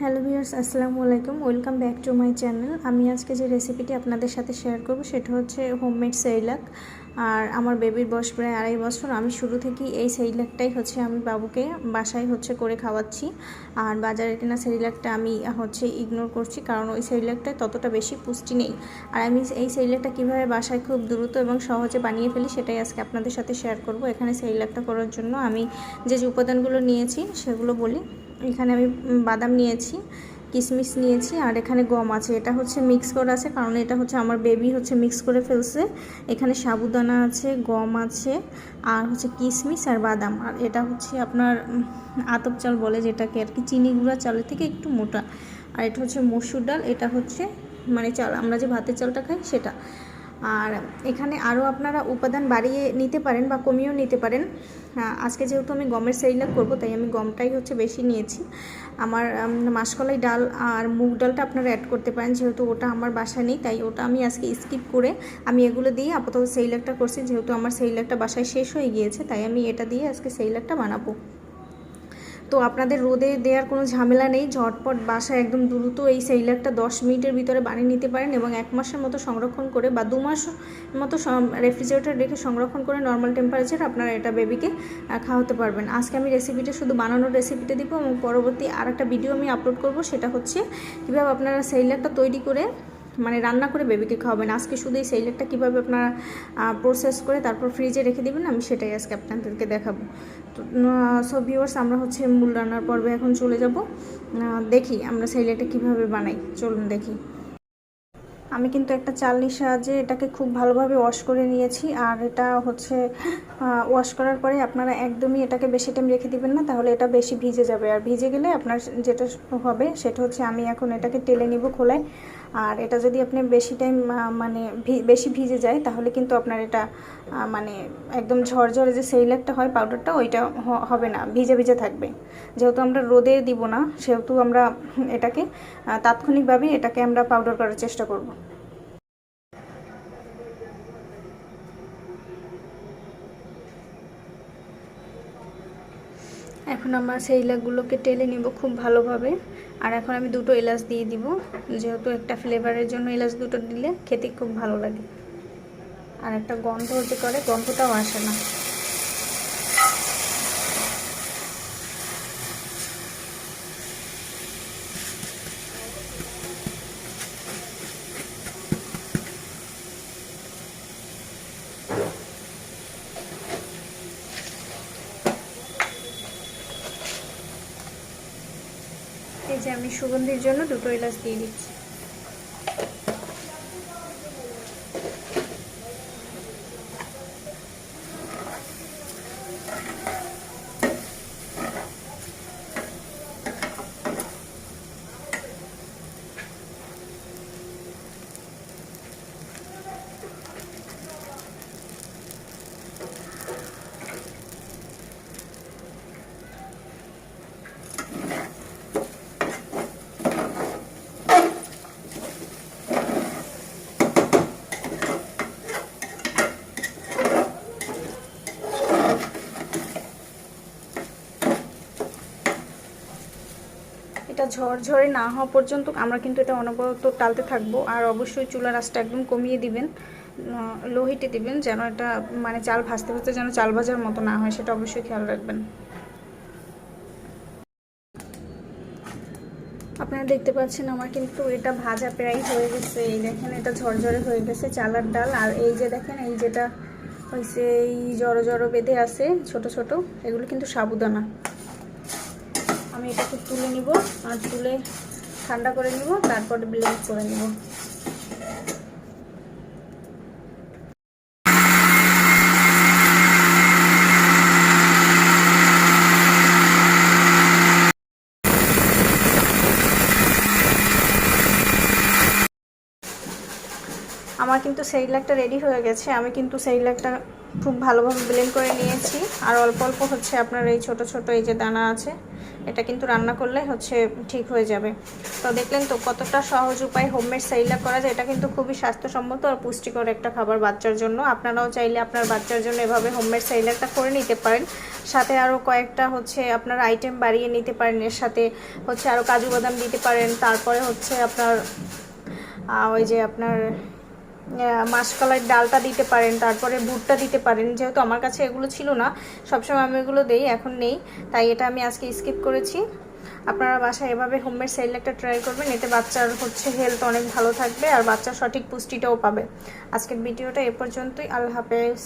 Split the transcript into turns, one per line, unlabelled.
Hello viewers, আসসালামু আলাইকুম। Welcome back to my channel. আমি আজকে যে রেসিপিটি আপনাদের সাথে শেয়ার করব, সেটা হচ্ছে হোমমেড সেইলাক। আর আমার বেবির বয়স প্রায় আড়াই বছর। আমি শুরু থেকেই এই সেইলাকটাই হচ্ছে আমি বাবুকে বাসায় হচ্ছে করে খাওয়াচ্ছি। আর বাজারে কেনা সেইলাকটা আমি হচ্ছে ইগনোর করছি, কারণ ওই সেইলাকটায় ততটা বেশি পুষ্টি নেই। আর আমি এই সেইলাকটা কীভাবে বাসায় খুব দ্রুত এবং সহজে বানিয়ে ফেলি, সেটাই আজকে আপনাদের সাথে শেয়ার করব। এখানে সেইলাকটা করার জন্য আমি যে যে উপাদানগুলো নিয়েছি, সেগুলো বলি। এখানে আমি বাদাম নিয়েছি, কিশমিশ নিয়েছি, আর এখানে গম আছে। এটা হচ্ছে মিক্স করা আছে, কারণ এটা হচ্ছে আমার বেবি হচ্ছে মিক্স করে ফেলছে। এখানে সাবুদানা আছে, গম আছে, আর হচ্ছে কিশমিশ আর বাদাম। আর এটা হচ্ছে আপনার আতপ চাল বলে যেটাকে আর কি, চিনি গুঁড়া চালের থেকে একটু মোটা। আর এটা হচ্ছে মসুর ডাল, এটা হচ্ছে মানে চাল, আমরা যে ভাতের চালটা খাই সেটা। আর এখানে আরও আপনারা উপাদান বাড়িয়ে নিতে পারেন বা কমিয়েও নিতে পারেন। আজকে যেহেতু আমি গমের সেইলাক করব, তাই আমি গমটাই হচ্ছে বেশি নিয়েছি। আমার মাসকলাই ডাল আর মুগ ডালটা আপনারা অ্যাড করতে পারেন, যেহেতু ওটা আমার বাসায় নেই, তাই ওটা আমি আজকে স্কিপ করে আমি এগুলো দিয়ে আপাতত সেইলাকটা করছি। যেহেতু আমার সেইলাকটা বাসায় শেষ হয়ে গিয়েছে, তাই আমি এটা দিয়ে আজকে সেইলাকটা বানাবো। তো আপনাদের রোদে দেওয়ার কোনো ঝামেলা নেই। ঝটপট বাসায় একদম দ্রুত এই সেইলারটা দশ মিনিটের ভিতরে বানিয়ে নিতে পারেন এবং এক মাসের মতো সংরক্ষণ করে বা দু মাস মতো রেফ্রিজারেটর রেখে সংরক্ষণ করে নর্মাল টেম্পারেচার আপনারা এটা বেবিকে খাওয়াতে পারবেন। আজকে আমি রেসিপিটা শুধু বানানোর রেসিপিটা দিব এবং পরবর্তী আর একটা ভিডিও আমি আপলোড করব। সেটা হচ্ছে কীভাবে আপনারা সেইলারটা তৈরি করে মানে রান্না করে বেবিকে খাওয়াবেন। আজকে শুধু এই সেইলেটটা কীভাবে আপনারা প্রসেস করে তারপর ফ্রিজে রেখে দেবেন, আমি সেটাই আজকে আপনাদেরকে দেখাবো। তো সো ভিউয়ার্স আমরা হচ্ছে মূল রান্নার পর্বে এখন চলে যাব। দেখি আমরা সেইলেটটা কীভাবে বানাই। চলুন দেখি। আমি কিন্তু একটা চালনির সাহায্যে এটাকে খুব ভালোভাবে ওয়াশ করে নিয়েছি। আর এটা হচ্ছে ওয়াশ করার পরে আপনারা একদমই এটাকে বেশি টাইম রেখে দিবেন না, তাহলে এটা বেশি ভিজে যাবে। আর ভিজে গেলে আপনার যেটা হবে, সেটা হচ্ছে আমি এখন এটাকে টেলে নিব খোলায়। আর এটা যদি আপনি বেশি টাইম মানে বেশি ভিজে যায়, তাহলে কিন্তু আপনার এটা মানে একদম ঝরঝরে যে সেইলাকটা হয় পাউডারটা ওইটা হবে না, ভিজে ভিজে থাকবে। যেহেতু আমরা রোদে দিব না, সেহেতু আমরা এটাকে তাৎক্ষণিকভাবে এটাকে আমরা পাউডার করার চেষ্টা করব। এখন আমরা সেই এলাচগুলোকে টেলে নিব খুব ভালোভাবে। আর এখন আমি দুটো এলাচ দিয়ে দিব। যেহেতু একটা ফ্লেভারের জন্য এলাচ দুটো দিলে খেতে খুব ভালো লাগে। আর একটা গন্ধ হতে করে গন্ধটাও আসে না। আমি সুগন্ধির জন্য দুটো এলাচ দিয়ে দিচ্ছি। এটা ঝরঝরে না হওয়া পর্যন্ত আমরা কিন্তু এটা অনবরত টালতে থাকব। আর অবশ্যই চুলার আঁচটা একদম কমিয়ে দিবেন লো হিটে দিবেন যেন এটা মানে চাল ভাজতে ভাজতে যেন চাল ভাজার মতো না হয়, সেটা অবশ্যই খেয়াল রাখবেন। আপনারা দেখতে পাচ্ছেন আমার কিন্তু এটা ভাজা প্রায় হয়ে গেছে। এই দেখেন, এটা ঝরঝরে হয়ে গেছে চালার ডাল। আর এই যে দেখেন, এই যেটা হয়েছে এই জড়ো জড়ো বেঁধে আছে, ছোট ছোট, এগুলো কিন্তু সাবুদানা। আমি এটাকে তুলে নিব আর তুলে ঠান্ডা করে নিব, তারপরে ব্লেন্ড করে নিব। আমার কিন্তু সেই লাখটা রেডি হয়ে গেছে। আমি কিন্তু সেই লাখটা খুব ভালোভাবে ব্লেন্ড করে নিয়েছি। আর অল্প অল্প হচ্ছে আপনার এই ছোট ছোট এই যে দানা আছে এটা কিন্তু রান্না করলে হচ্ছে ঠিক হয়ে যাবে। তো দেখলেন তো কতটা সহজ উপায় হোমমেড সাইলাক করা যায়, এটা কিন্তু খুবই স্বাস্থ্যসম্মত আর পুষ্টিকর একটা খাবার বাচ্চার জন্য। আপনারাও চাইলে আপনার বাচ্চার জন্য এভাবে হোমমেড সাইলাকটা করে নিতে পারেন। সাথে আরও কয়েকটা হচ্ছে আপনার আইটেম বাড়িয়ে নিতে পারেন। এর সাথে হচ্ছে আরও কাজু বাদাম দিতে পারেন। তারপরে হচ্ছে আপনার ওই যে আপনার মাসকলাইয়ের ডালটা দিতে পারেন, তারপরে বুটটা দিতে পারেন। যেহেতু আমার কাছে এগুলো ছিল না, সবসময় আমি এগুলো দেই, এখন নেই। তাই এটা আমি আজকে স্কিপ করেছি। আপনারা বাসায় এভাবে হোমের হোমমেড সেলেকটা ট্রাই করবেন, এতে বাচ্চার হচ্ছে হেলথ অনেক ভালো থাকবে আর বাচ্চা সঠিক পুষ্টিটাও পাবে। আজকের ভিডিওটা এ পর্যন্তই। আল্লাহ হাফেজ।